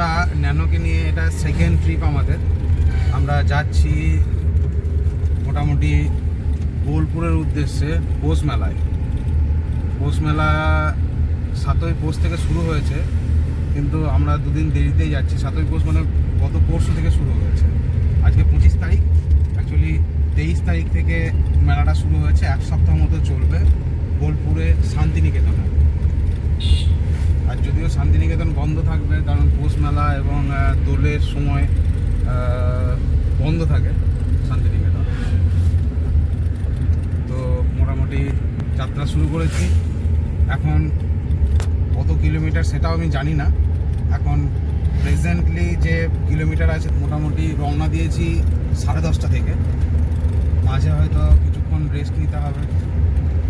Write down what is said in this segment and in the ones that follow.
আমরা ন্যানোকে নিয়ে এটা সেকেন্ড ট্রিপ আমাদের। আমরা যাচ্ছি মোটামুটি বোলপুরের উদ্দেশ্যে পৌষ মেলায়। পৌষ মেলা সাতই পৌষ থেকে শুরু হয়েছে, কিন্তু আমরা দুদিন দেরিতেই যাচ্ছি। সাতই পৌষ মানে গত পরশু থেকে শুরু হয়েছে। আজকে পঁচিশ তারিখ অ্যাকচুয়ালি তেইশ তারিখ থেকে মেলাটা শুরু হয়েছে, এক সপ্তাহ মতো চলবে বোলপুরে শান্তিনিকেতনে। আর যদিও শান্তিনিকেতন বন্ধ থাকবে, কারণ পৌষ মেলা এবং দোলের সময় বন্ধ থাকে শান্তিনিকেতন। তো মোটামুটি যাত্রা শুরু করেছি। এখন কত কিলোমিটার সেটাও আমি জানি না। এখন প্রেজেন্টলি যে কিলোমিটার আছে, মোটামুটি রওনা দিয়েছি সাড়ে দশটা থেকে। মাঝে হয়তো কিছুক্ষণ রেস্ট নিতে হবে।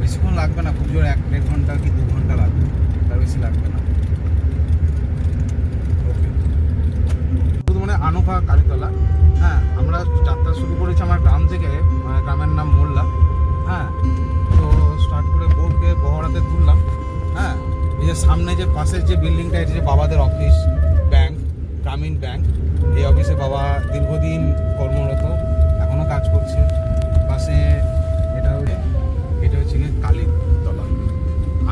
বেশিক্ষণ লাগবে না, খুব জোর এক দেড় ঘণ্টা কি দু ঘণ্টা লাগবে, তার বেশি লাগবে না ওকে শুধু মানে আনোকা কালীতলা। হ্যাঁ আমরা যাত্রা শুরু করেছি আমার গ্রাম থেকে মানে গ্রামের নাম মোল্লা। হ্যাঁ তো স্টার্ট করে বউকে বহরাতে তুললাম হ্যাঁ এই যে সামনে যে পাশের যে বিল্ডিংটা এটা যে বাবাদের অফিস ব্যাংক গ্রামীণ ব্যাংক এই অফিসে বাবা দীর্ঘদিন কর্মরত এখনও কাজ করছে। পাশে এটা এটা হচ্ছে কালীতলা।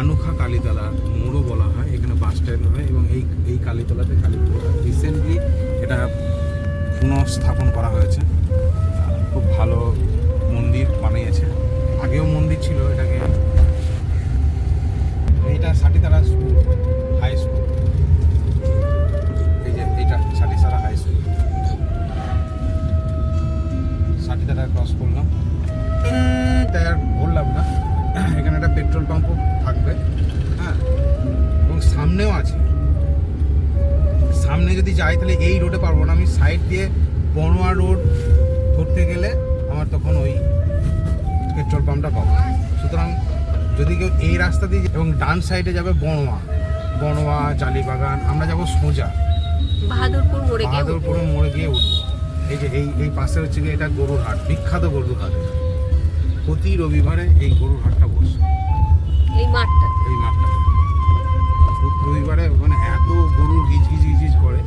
আনুখা কালীতলা, মোড়ও বলা হয়, এখানে বাস স্ট্যান্ড হয় এবং এই এই কালীতলাতে কালী রিসেন্টলি এটা পুনঃস্থাপন করা হয়েছে। খুব ভালো তাহলে এই রোডে পারব না। আমি সাইড দিয়ে বনোয়া রোড ধরতে গেলে আমার তখন ওই পেট্রোল পাম্পটা পাবো। সুতরাং যদি কেউ এই রাস্তা দিয়ে এবং ডান সাইডে যাবে বনোয়া। বনোয়া জালিবাগান আমরা যাব সোজা। বাহাদুরপুর মোড়ে গিয়ে উঠবো। মোড়ে গিয়ে উঠবো। এই যে এই এই পাশে হচ্ছে গিয়ে এটা গরুর হাট বিখ্যাত গরুর হাট প্রতি রবিবারে এই গরুর হাটটা বসে। এই মাঠটা। এই মাঠটা। রবিবারে মানে এত গরুর গিজ গিজ গিজ গিজ করে।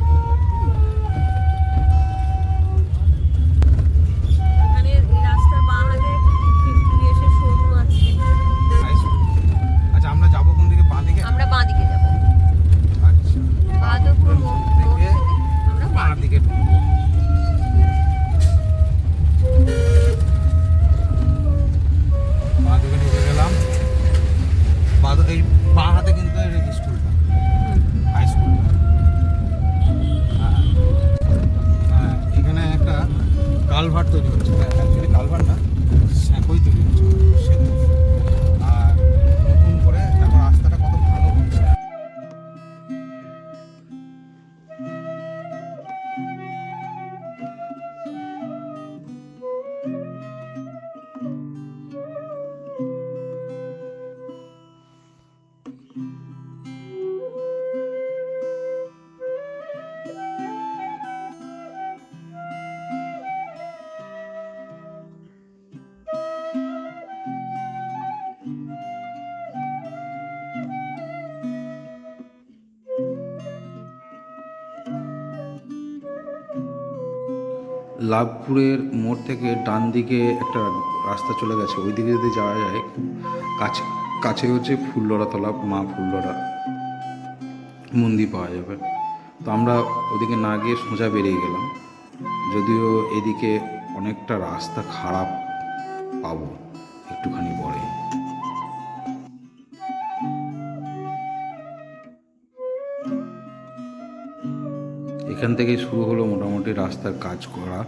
লাভপুরের মোড় থেকে ডান দিকে একটা রাস্তা চলে গেছে। ওই দিকে যদি যাওয়া যায়, কাছে কাছে হচ্ছে ফুল্লরাতলা মা ফুল্লরা মন্দির পাওয়া যাবে। তো আমরা ওদিকে না গিয়ে সোজা বেরিয়ে গেলাম। যদিও এদিকে অনেকটা রাস্তা খারাপ পাবো। এখান থেকেই শুরু হলো মোটামুটি রাস্তার কাজ করা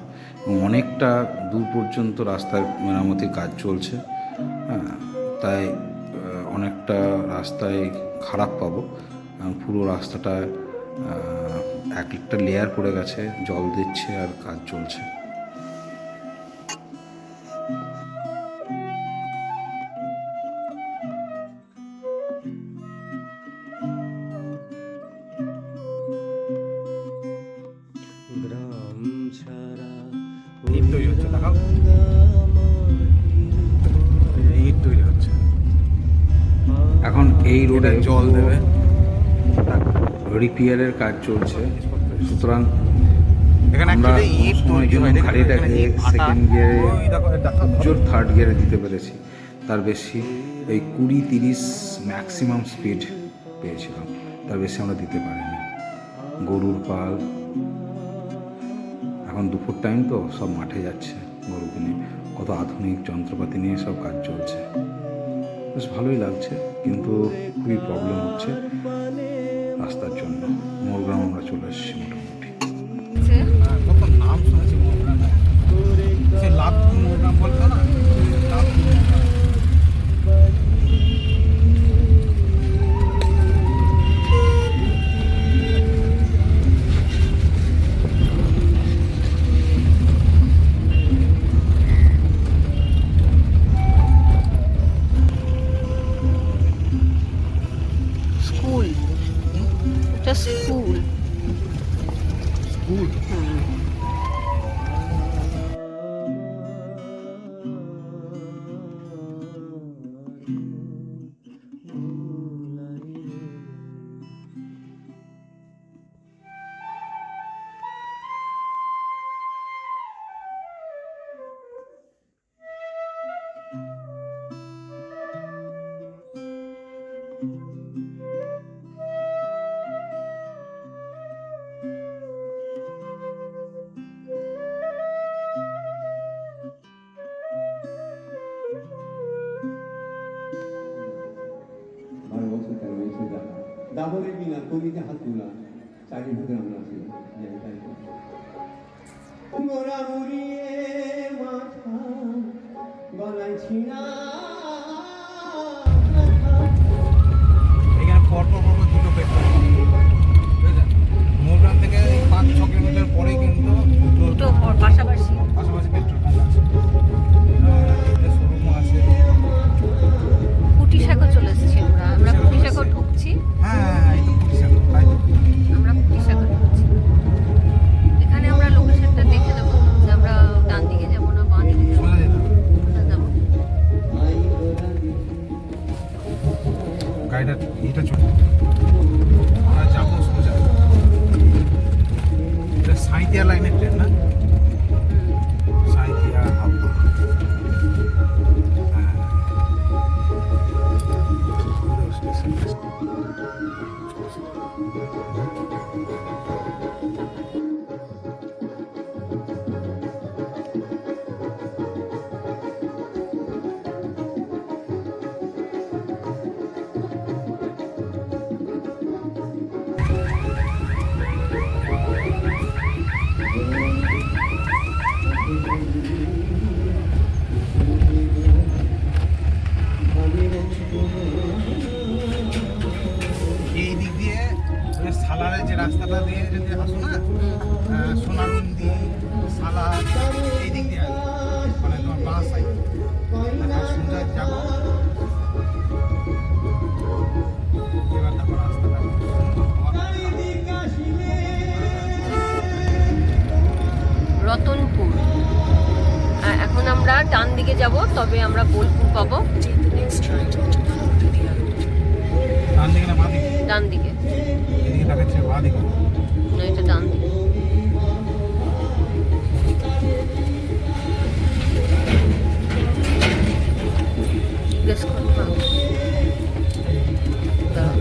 এবং অনেকটা দূর পর্যন্ত রাস্তার মেরামতির কাজ চলছে। হ্যাঁ তাই অনেকটা রাস্তায় খারাপ পাবো। পুরো রাস্তাটা এক একটা লেয়ার পড়ে গেছে, জল দিচ্ছে আর কাজ চলছে। এই রোডে জল দেবে। রিপেয়ারের কাজ চলছে। সুতরাং আমরা? গাড়িটাকে। সেকেন্ড গিয়ারে জোর থার্ড গিয়ারে দিতে পেরেছি। তার বেশি এই কুড়ি তিরিশ ম্যাক্সিমাম স্পিড পেয়েছিলাম। তার বেশি আমরা দিতে পারিনি। গরুর পাল। এখন দুপুর টাইম তো সব মাঠে যাচ্ছে গরুকে নিয়ে কত আধুনিক যন্ত্রপাতি নিয়ে সব কাজ চলছে। বেশ ভালোই লাগছে কিন্তু খুবই প্রবলেম হচ্ছে রাস্তার জন্য। মোরগ্রাম আমরা চলে এসেছি মোটামুটি। হ্যাঁ, কত নাম শুনেছি লাভ মোহগ্রাম বলতো tudo. দাবরে বিনা করিতে হাত তোলা চারি ভাগে আমরা ছিল যাই তাই মুড়িয়ে মাথা গলায় ছিনা ওই যে রাস্তাটা দিয়ে যদি আসো না সোনারুন্দি সালার এই দিক দিয়ে মানে তোমার বাঁ সাইড সোজা যাব এবার দেখো রাস্তাটা। সুন্দর রতনপুর এখন আমরা ডান দিকে যাব তবে আমরা বোলপুর পাবো। ডান দিকে এটা ডান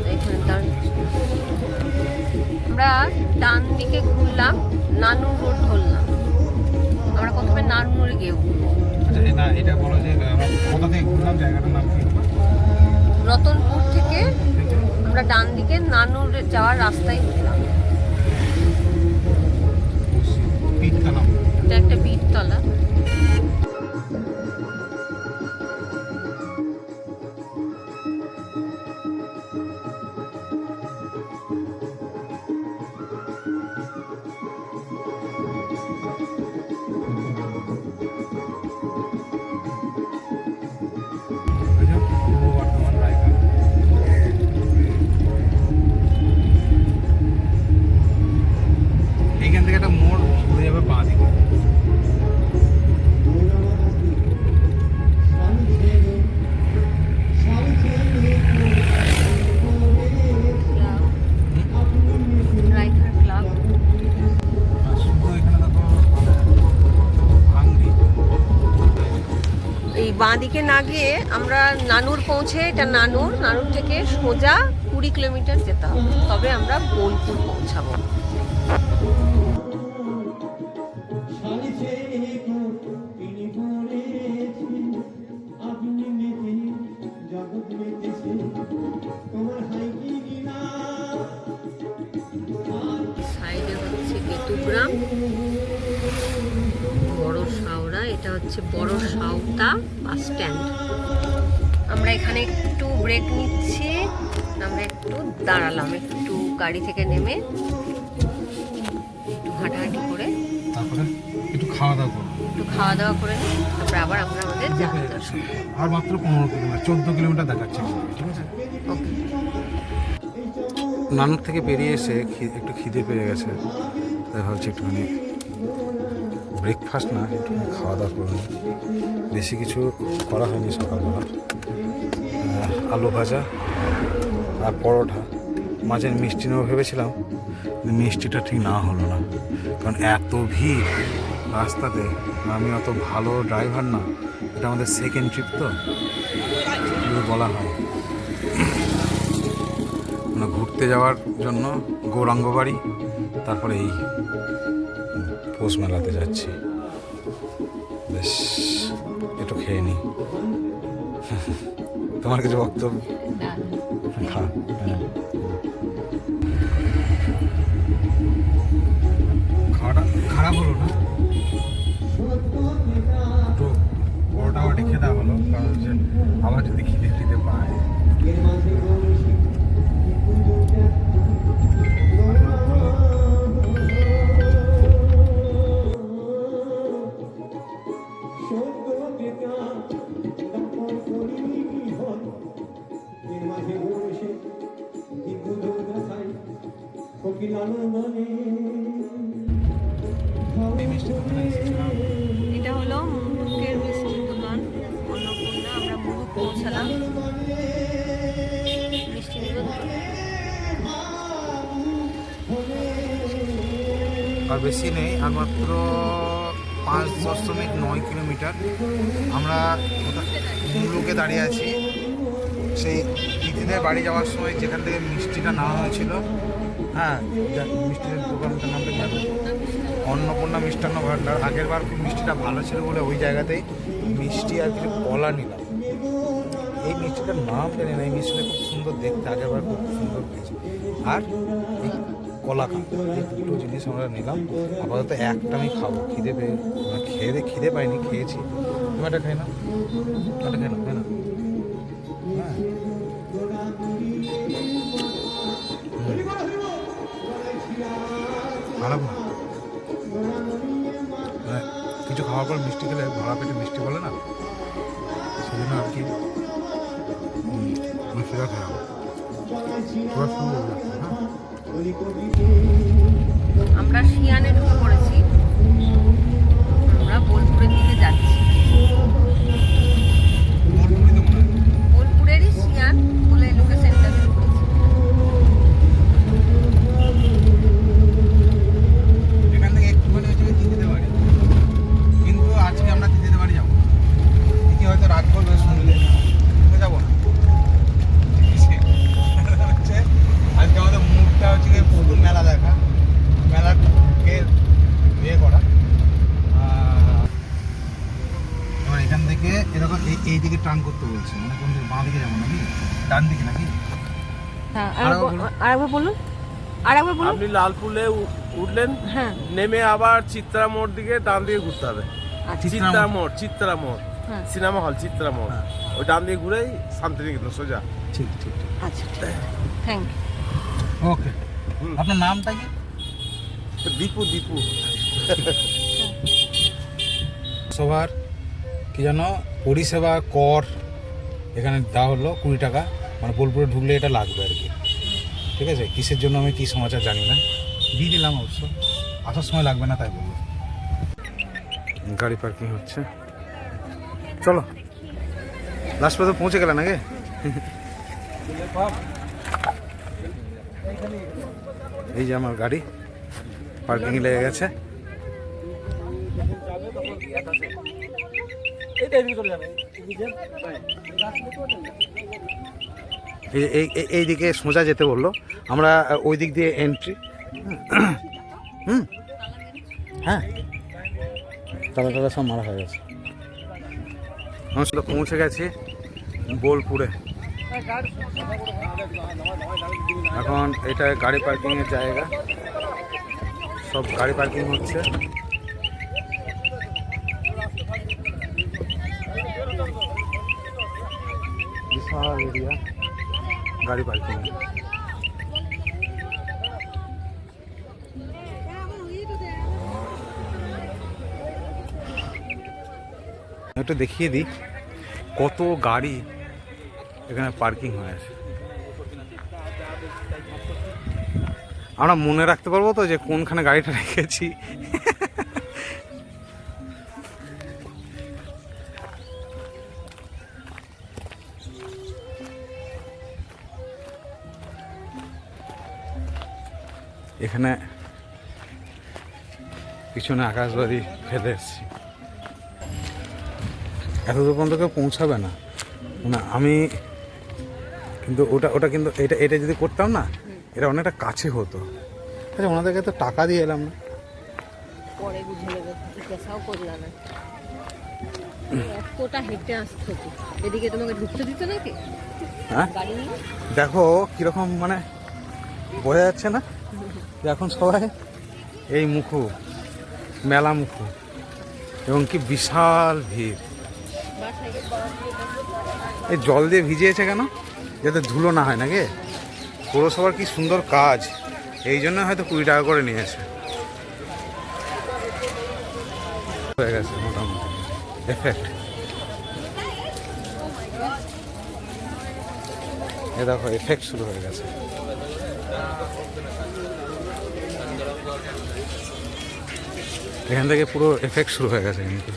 এখানে দাঁড়ান। আমরা ডান দিকে ঘুরলাম নানুর রোড ধরলাম। আমরা প্রথমে নানুরে গিয়ে। আচ্ছা এ- না এটা বলো যে কোথা থেকে ঘুরলাম জায়গাটার নাম কি? রতনপুর থেকে আমরা ডান দিকে নানুর যাওয়ার রাস্তায় গিয়ে আমরা নানুর পৌঁছে, এটা নানুর নানুর থেকে সোজা কুড়ি কিলোমিটার যেতে হবে। তবে আমরা বোলপুর পৌঁছাবো। হচ্ছে বড় শাওতা বাস স্ট্যান্ড। আমরা এখানে একটু ব্রেক নিচ্ছি আমরা একটু দাঁড়ালাম একটু গাড়ি থেকে নেমে একটু হাঁটাহাঁটি করে। তারপরে একটু খাওয়া দাওয়া করব। একটু খাওয়া দাওয়া করে নিই তারপরে আবার আমরা আমাদের যাত্রা শুরু করব। আর মাত্র পনেরো কিলোমিটার চোদ্দ কিলোমিটার দেখাচ্ছে। ঠিক আছে? ওকে। নানুর থেকে বেরিয়ে এসে একটু খিদে পেয়ে গেছে তাই ভাবছি একটুখানি ব্রেকফাস্ট না, একটু খাওয়া দাওয়া করে নিই বেশি কিছু করা হয়নি সকালবেলা। আলু ভাজা আর পরোটা। মাঝে মিষ্টি নেব ভেবেছিলাম মিষ্টিটা ঠিক না হলো না। কারণ এত ভিড় রাস্তাতে, আমি অত ভালো ড্রাইভার না, এটা আমাদের সেকেন্ড ট্রিপ তো বলা হয়। মানে ঘুরতে যাওয়ার জন্য গৌরাঙ্গ বাড়ি, তারপরে এই। পৌষ মেলাতে যাচ্ছি। বেশ একটু খেয়ে নিই তোমার কিছু বক্তব্য? খা হ্যাঁ। খাওয়াটা খারাপ হলো না? একটু পরোটা বাটি খেতে হলো কারণ আবার যদি খিদে খিদে পায় বেশি নেই আর মাত্র পাঁচ দশমিক নয় কিলোমিটার। আমরা মুলুকে দাঁড়িয়ে আছি। সেই তিথিদের বাড়ি যাওয়ার সময় যেখান থেকে মিষ্টিটা নেওয়া হয়েছিল হ্যাঁ মিষ্টির দোকানটার নামটা কি অন্নপূর্ণা মিষ্টান্ন ভাণ্ডার আগের বার মিষ্টিটা ভালো ছিল বলে ওই জায়গাতেই মিষ্টি আর কিছু কলা নিলাম। এই মিষ্টিটার নাম জানি না, এই মিষ্টিটা খুব সুন্দর দেখতে আগের বার খুব সুন্দর পেয়েছি আর এই কলা কাপ এই দুটো জিনিস আমরা নিলাম। আপাতত একটা আমি খাব। খিদে পেয়ে মানে খেয়ে খিদে পাইনি খেয়েছি। তুমি একটা খাই না একটা খাই না খাই না হ্যাঁ। মানে কিছু খাওয়ার পর মিষ্টি খেলে ভরা পেটে মিষ্টি বলে না? সেই জন্য আর কি। হুম, আমি আমরা শিয়ানে ঢুকে পড়েছি। হ্যাঁ আরেকবার বলুন। আরেকবার বলুন। আপনি লালপুলে উঠলেন হ্যাঁ। নেমে আবার চিত্রা মোড় দিকে ডান দিকে ঘুরতে হবে। আচ্ছা। চিত্রা মোড়। চিত্রা মোড় হ্যাঁ। সিনেমা হল চিত্রা মোড় হ্যাঁ। ওই ডান দিকে ঘুরেই শান্তিনিকেতন সোজা। ঠিক ঠিক ঠিক। আচ্ছা থ্যাংক ইউ ওকে আপনার নামটা কি? দীপু দীপু। সবার কি জানো পরিষেবা কর এখানে দেওয়া হলো কুড়ি টাকা। মানে বোলপুরে ঢুকলে এটা লাগবে আর কি। ঠিক আছে? কিসের জন্য আমি কী সমাচার জানি না। দিয়ে দিলাম অবশ্য। আসার সময় লাগবে না, তাই বলল। গাড়ি পার্কিং হচ্ছে। চলো। লাস্ট পর্যন্ত পৌঁছে গেলে নাকি? এই যে আমার গাড়ি। পার্কিং লেগে গেছে। চলে যাবে। এই দিকে সোজা যেতে বলল। আমরা ওই দিক দিয়ে এন্ট্রি হুম। হ্যাঁ। টালা সব মারা হয়ে গেছে। আমরা পৌঁছে গেছি বোলপুরে। এখন এটা গাড়ি পার্কিংয়ের জায়গা। সব গাড়ি পার্কিং হচ্ছে। বিশাল এরিয়া গাড়ি পার্কিং একটু দেখিয়ে দিই কত গাড়ি এখানে পার্কিং হয়ে আছে। আমরা মনে রাখতে পারব তো যে কোনখানে গাড়িটা রেখেছি। এখানে পিছনে আকাশবাড়ি ফেলে এসেছি। এত দূর পর্যন্ত কেউ পৌঁছাবে না। না আমি কিন্তু ওটা ওটা কিন্তু এটা এটা যদি করতাম না এটা অনেকটা কাছে হতো। আচ্ছা ওনাদেরকে তো টাকা দিয়ে এলাম না। পরে বুঝে নেবে জিজ্ঞাসাও করলাম। না এতটা হেঁটে আসতো এদিকে তোমাকে ঢুকতে দিত নাকি? হ্যাঁ? দেখো কীরকম মানে বোঝা যাচ্ছে না? এখন সবাই। এই মুখু, মেলা মুখু। এবং কি বিশাল ভিড়। এই জল দিয়ে ভিজিয়েছে কেন? যাতে ধুলো না হয় নাকি? পৌরসভার কি সুন্দর কাজ। এই জন্য হয়তো কুড়ি টাকা করে নিয়েছে। হয়ে গেছে মোটামুটি। এফেক্ট এ দেখো এফেক্ট শুরু হয়ে গেছে। এখান থেকে পুরো এফেক্ট শুরু হয়ে গেছে কিন্তু।